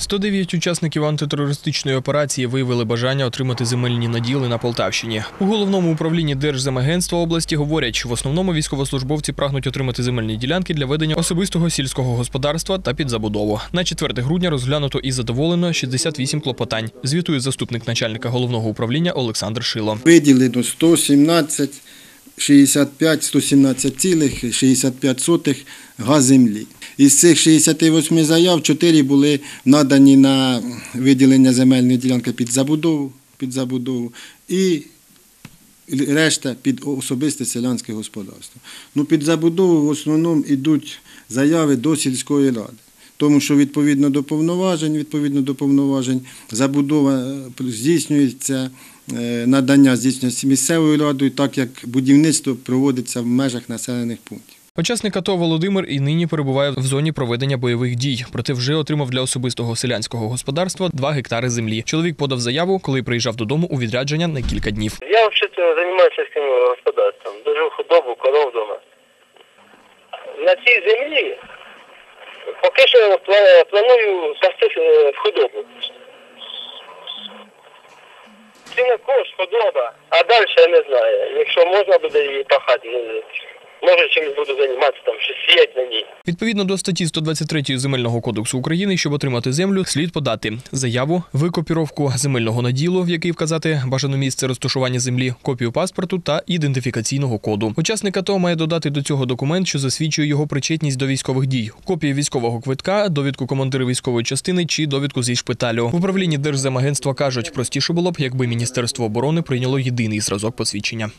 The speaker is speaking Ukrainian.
109 учасників антитерористичної операції виявили бажання отримати земельні наділи на Полтавщині. У головному управлінні Держземагентства області говорять, що в основному військовослужбовці прагнуть отримати земельні ділянки для ведення особистого сільського господарства та під забудову. На 4 грудня розглянуто і задоволено 68 клопотань. Звітує заступник начальника головного управління Олександр Шило. Виділено 117, 65, 117,65 сотих га землі. Із цих 68 заяв 4 були надані на виділення земельної ділянки під забудову, під забудову і решта під особисте селянське господарство. Ну, під забудову в основному йдуть заяви до сільської ради. Тому що відповідно до повноважень, відповідно до повноважень, забудова е, здійснюється, е, надання здійснюється місцевою радою, так як будівництво проводиться в межах населених пунктів. Учасник АТО Володимир і нині перебуває в зоні проведення бойових дій, проте вже отримав для особистого селянського господарства 2 гектари землі. Чоловік подав заяву, коли приїжджав додому у відрядження на кілька днів. Я вообще-то занимаюсь сельским господарством, держу худобу, коров дома. На цій землі поки що пла- планую пасти в худобу. Сінокос, худоба, а далі я не знаю. Якщо можна буде її пахати, ну, може чимось буду займатися, там, чи сіяти на ній. Відповідно до статті 123 Земельного кодексу України, щоб отримати землю, слід подати заяву, викопіровку земельного наділу, в який вказати бажане місце розташування землі, копію паспорту та ідентифікаційного коду. Учасник АТО має додати до цього документ, що засвідчує його причетність до військових дій, копію військового квитка, довідку командира військової частини чи довідку зі шпиталю. В управлінні Держземагентства кажуть, простіше було б, якби Міністерство оборони прийняло єдиний зразок посвідчення.